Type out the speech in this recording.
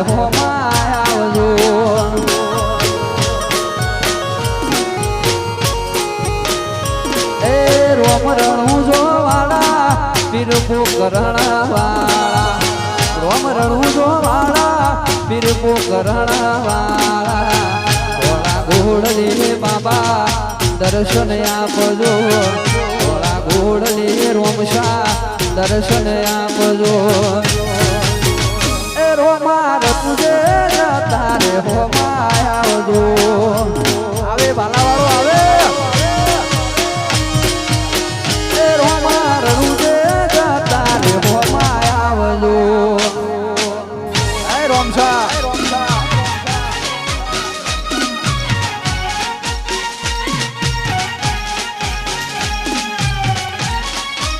મારે હોમાં આવજો એ રોમ રણું જોવાળા પીરપો કરણવાળા રોમ રણું જોવાળા પીરપો કરણવાળા દર્શન આપજો ઘોડા ઘોડલે રોમશા દર્શન આપજો 车。